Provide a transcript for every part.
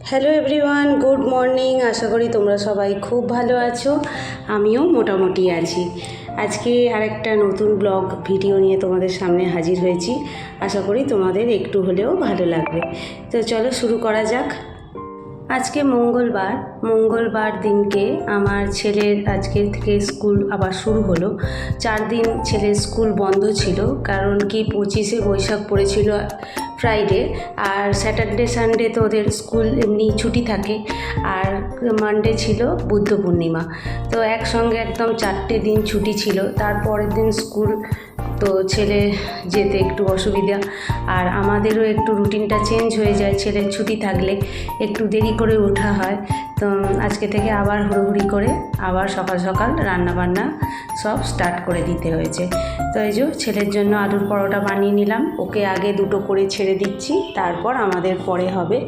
Hello everyone good morning আশা করি তোমরা সবাই খুব ভালো আছো, আমিও মোটামুটি আছি। আজকে আরেকটা নতুন ব্লগ ভিডিও নিয়ে তোমাদের সামনে হাজির হয়েছি, আশা করি তোমাদের একটু হলেও ভালো লাগবে। তো চলো শুরু করা যাক। আজকে মঙ্গলবার মঙ্গলবার দিনকে আমার ছেলের আজকে থেকে স্কুল আবার শুরু হলো। চার দিন ছেলের স্কুল বন্ধ ছিল, কারণ কি পঁচিশে বৈশাখ পড়েছিল ফ্রাইডে আর স্যাটারডে সানডে তো ওদের স্কুল এমনি ছুটি থাকে। আর মানডে ছিল বুদ্ধ পূর্ণিমা। তো একসঙ্গে একদম চারটে দিন ছুটি ছিল। তারপরের দিন স্কুল তো ছেলে যেতে একটু অসুবিধা। আর আমাদেরও একটু রুটিনটা চেঞ্জ হয়ে যায় ছেলের ছুটি থাকলে। একটু দেরি করে ওঠা হয়। তো আজকে থেকে আবার হুড়োহুড়ি করে আবার সকাল সকাল রান্না বান্না সব স্টার্ট করে দিতে হয়েছে। তো এই যে ছেলের জন্য আলুর পরোটা বানিয়ে নিলাম। ওকে আগে দুটো করে ছেড়ে দিচ্ছি। তারপর আমাদের পরে হবে।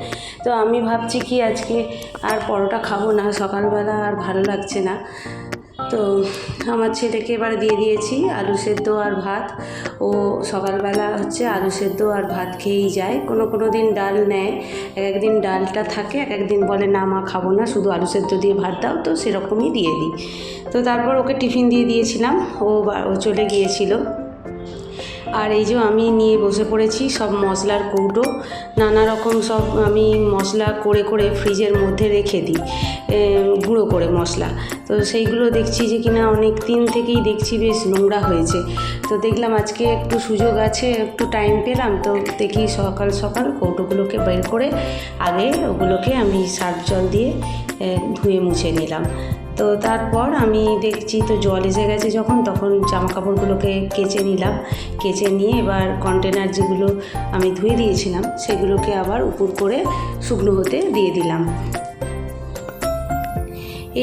তো আমি ভাবছি কি আজকে আর পরোটা খাব না। সকালবেলা আর ভালো লাগছে না। তো আমার ছেলেকে এবার দিয়ে দিয়েছি, আলু সেদ্ধ আর ভাত। ও সকালবেলা হচ্ছে আলু সেদ্ধ আর ভাত খেয়েই যায়। কোনো কোনো দিন ডাল নেয়, এক একদিন ডালটা থাকে, এক একদিন বলে, না মা, খাব না, শুধু আলু সেদ্ধ দিয়ে ভাত দাও। তো সেরকমই দিয়ে দিই। তো তারপর ওকে টিফিন দিয়ে দিয়েছিলাম। ও চলে গিয়েছিল। আর এই যে আমি নিয়ে বসে পড়েছি সব মশলার কৌটো। নানা রকম সব আমি মশলা করে করে ফ্রিজের মধ্যে রেখে দিই গুঁড়ো করে মশলা। তো সেইগুলো দেখছি যে কিনা অনেক দিন থেকেই দেখছি বেশ নোংরা হয়েছে। তো দেখলাম আজকে একটু সুযোগ আছে, একটু টাইম পেলাম, তো দেখি সকাল সকাল কৌটোগুলোকে বের করে আগে ওগুলোকে আমি সার্ফ জল দিয়ে ধুয়ে মুছে নিলাম। তো তারপর আমি দেখছি, তো জল এসে গেছে যখন, তখন জামা কাপড়গুলোকে কেচে নিলাম। কেচে নিয়ে এবার কন্টেনার যেগুলো আমি ধুয়ে দিয়েছিলাম, সেগুলোকে আবার উপর করে শুকনো হতে দিয়ে দিলাম।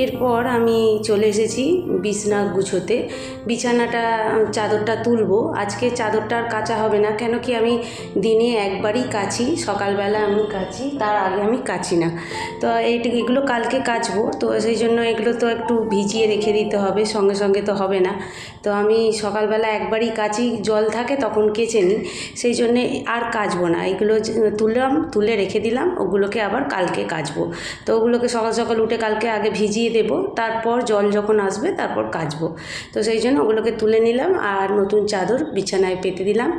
এরপর আমি চলে এসেছি বিছনা গুছোতে। বিছানাটা, চাদরটা তুলবো। আজকে চাদরটা আর কাচা হবে না, কেন কি আমি দিনে একবারই কাচি, সকালবেলা আমি কাচি, তার আগে আমি কাচি না। তো এইটা এগুলো কালকে কাচবো, তো সেই জন্য এগুলো তো একটু ভিজিয়ে রেখে দিতে হবে, সঙ্গে সঙ্গে তো হবে না। তো আমি সকালবেলা একবারই কাচি, জল থাকে তখন কেচে নিই, সেই জন্যে আর কাচবো না। এগুলো তুললাম তুলে রেখে দিলাম, ওগুলোকে আবার কালকে কাচবো। তো ওগুলোকে সকাল সকাল উঠে কালকে আগে ভিজিয়ে দেবো, তারপর জল যখন আসবে তারপর কাচবো। তো সেই জন্য ওগুলোকে তুলে নিলাম আর নতুন চাদর বিছানায় পেতে দিলাম।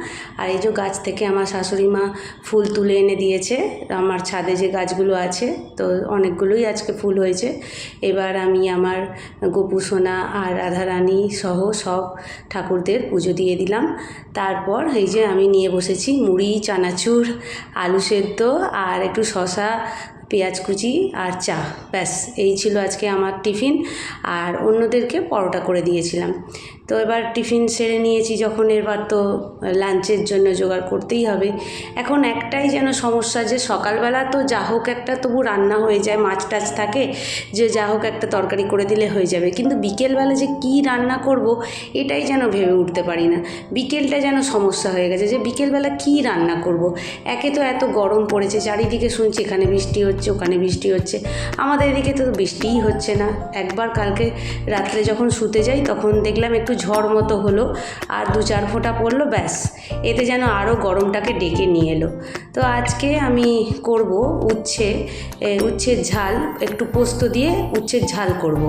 আর এই যে গাছ থেকে আমার শাশুড়ি মা ফুল তুলে এনে দিয়েছে, আমার ছাদে যে গাছগুলো আছে, তো অনেকগুলোই আজকে ফুল হয়েছে। এবার আমি আমার গোপু, সোনা আর রাধারানী সহ সব ঠাকুরদের পুজো দিয়ে দিলাম। তারপর এই যে আমি নিয়ে বসেছি মুড়ি, চানাচুর, আলু সেদ্ধ আর একটু শশা পেঁয়াজ কুচি আর চা। ব্যাস, এই ছিল আজকে আমার টিফিন। আর অন্যদেরকে পরোটা করে দিয়েছিলাম। তো এবার টিফিন সেরে নিয়েছি যখন এবার তো লাঞ্চের জন্য জোগাড় করতেই হবে। এখন একটাই যেন সমস্যা যে সকালবেলা তো যা হোক একটা তবু রান্না হয়ে যায়, মাছ টাছ থাকে, যে যা হোক একটা তরকারি করে দিলে হয়ে যাবে। কিন্তু বিকেলবেলা যে কি রান্না করব এটাই যেন ভেবে উঠতে পারি না। বিকেলটা যেন সমস্যা হয়ে গেছে যে বিকেলবেলা কি রান্না করব? একে তো এত গরম পড়েছে, চারিদিকে শুনছি এখানে বৃষ্টি হচ্ছে, ওখানে বৃষ্টি হচ্ছে। আমাদের এদিকে তো বৃষ্টিই হচ্ছে না। একবার কালকে রাত্রে যখন শুতে যাই তখন দেখলাম একটু ঝড় মতো হলো আর দু চার ফোঁটা পড়ল, ব্যাস। এতে যেন আরও গরমটাকে ডেকে নিয়ে এলো। তো আজকে আমি করব উচ্ছে উচ্ছের ঝাল, একটু পোস্ত দিয়ে উচ্ছের ঝাল করব।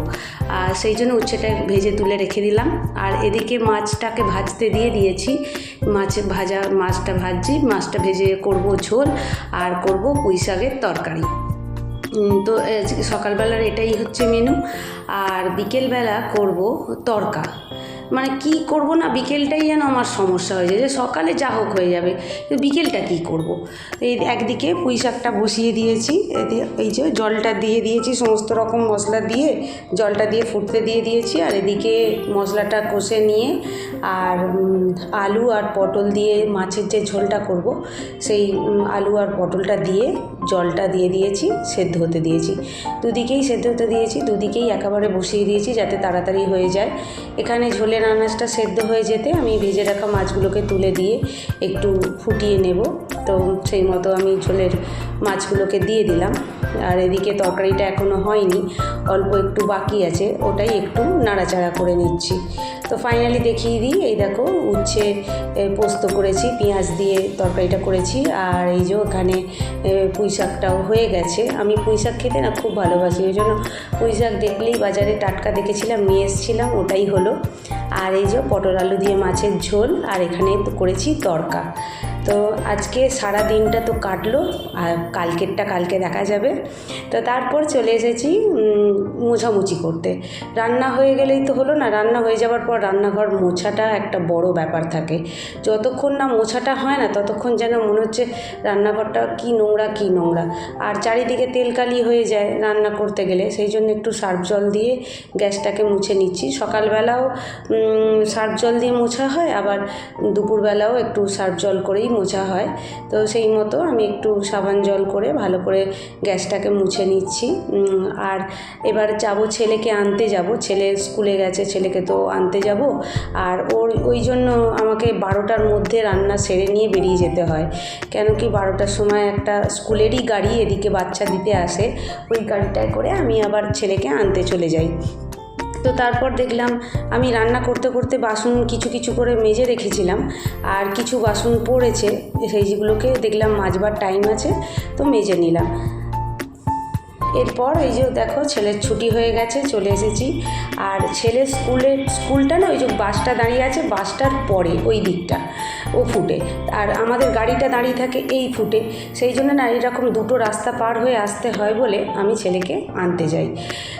আর সেই জন্য উচ্ছেটা ভেজে তুলে রেখে দিলাম। আর এদিকে মাছটাকে ভাজতে দিয়ে দিয়েছি। মাছ ভাজা, মাছটা ভাজছি, মাছটা ভেজে করব ঝোল আর করব পুঁই শাকের তরকারি। তো সকালবেলার এটাই হচ্ছে মেনু আর বিকেলবেলা করব তরকা। মানে কি করব না, বিকেলটাই যেন আমার সমস্যা হয়ে যায়। যে সকালে যা হোক হয়ে যাবে বিকেলটা কি করব? এই একদিকে পুঁই শাকটা বসিয়ে দিয়েছি এই যে জলটা দিয়ে দিয়েছি, সমস্ত রকম মশলা দিয়ে জলটা দিয়ে ফুটতে দিয়ে দিয়েছি, আর এদিকে মশলাটা কষে নিয়ে আর আলু আর পটল দিয়ে মাছের যে ঝোলটা করব, সেই আলু আর পটলটা দিয়ে জলটা দিয়ে দিয়েছি, সেদ্ধ হতে দিয়েছি। দুদিকেই সেদ্ধ হতে দিয়েছি, দুদিকেই একেবারে বসিয়ে দিয়েছি, যাতে তাড়াতাড়ি হয়ে যায়। এখানে ঝোলের আনাজটা সেদ্ধ হয়ে যেতে আমি ভেজে রাখা মাছগুলোকে তুলে দিয়ে একটু ফুটিয়ে নেব। তো সেই মতো আমি ঝোলের মাছগুলোকে দিয়ে দিলাম। আর এদিকে তরকারিটা এখনও হয়নি, অল্প একটু বাকি আছে, ওটাই একটু নাড়াচাড়া করে নিচ্ছি। তো ফাইনালি দেখিয়ে দিই, এই দেখো উচ্ছে পোস্ত করেছি, পেঁয়াজ দিয়ে তরকারিটা করেছি, আর এই যে ওখানে পুঁই শাকটাও হয়ে গেছে। আমি পুঁই শাক খেতে না খুব ভালোবাসি ওই জন্য পুঁই শাক দেখলেই বাজারে টাটকা দেখেছিলাম, নিয়ে এসেছিলাম, ওটাই হলো। আর এই যে পটল আলু দিয়ে মাছের ঝোল, আর এখানে তো করেছি তরকা। তো আজকে সারা দিনটা তো কাটলো, আর কালকেরটা কালকে দেখা যাবে। তো তারপর চলে এসেছি মোছামুছি করতে। রান্না হয়ে গেলেই তো হলো না, রান্না হয়ে যাওয়ার পর রান্নাঘর মোছাটা একটা বড় ব্যাপার থাকে। যতক্ষণ না মোছাটা হয় না, ততক্ষণ যেন মনে হচ্ছে রান্নাঘরটা কী নোংরা কী নোংরা। আর চারিদিকে তেলকালি হয়ে যায় রান্না করতে গেলে, সেই জন্য একটু সার্ফ জল দিয়ে গ্যাসটাকে মুছে নিচ্ছি। সকালবেলাও সার্ফ জল দিয়ে মোছা হয়, আবার দুপুরবেলাও একটু সার্ফ জল করেই মোছা হয়। তো সেই মতো আমি একটু সাবান জল করে ভালো করে গ্যাসটাকে মুছে নিচ্ছি। আর এবার যাব ছেলেকে আনতে যাব। ছেলে স্কুলে গেছে, ছেলেকে তো আনতে যাব। আর ওর, ওই জন্য আমাকে বারোটার মধ্যে রান্না সেরে নিয়ে বেরিয়ে যেতে হয়। কেন কি বারোটার সময় একটা স্কুলেরই গাড়ি এদিকে বাচ্চা দিতে আসে। ওই গাড়িটায় করে আমি আবার ছেলেকে আনতে চলে যাই। তো তারপর দেখলাম আমি রান্না করতে করতে বাসন কিছু কিছু করে মেজে রেখেছিলাম। আর কিছু বাসন পড়েছে সেইগুলোকে দেখলাম মাজবার টাইম আছে, তো মেজে নিলাম। এরপর এই যে দেখো ছেলের ছুটি হয়ে গেছে, চলে এসেছি। আর ছেলে স্কুলের, স্কুলটা না ওই যে বাসটা দাঁড়িয়ে আছে, বাসটার পরে, ওই দিকটা, ও ফুটে। আর আমাদের গাড়িটা দাঁড়িয়ে থাকে এই ফুটে। সেই জন্য না এরকম দুটো রাস্তা পার হয়ে আসতে হয় বলে আমি ছেলেকে আনতে যাই।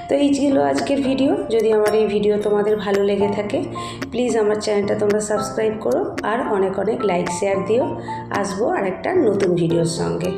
তো এই ছিল আজকের ভিডিও। যদি আমার এই ভিডিও তোমাদের ভালো লেগে থাকে প্লিজ আমার চ্যানেলটা তোমরা সাবস্ক্রাইব করো। আর অনেক অনেক লাইক শেয়ার দিও। আসব আর একটা নতুন ভিডিওর সঙ্গে।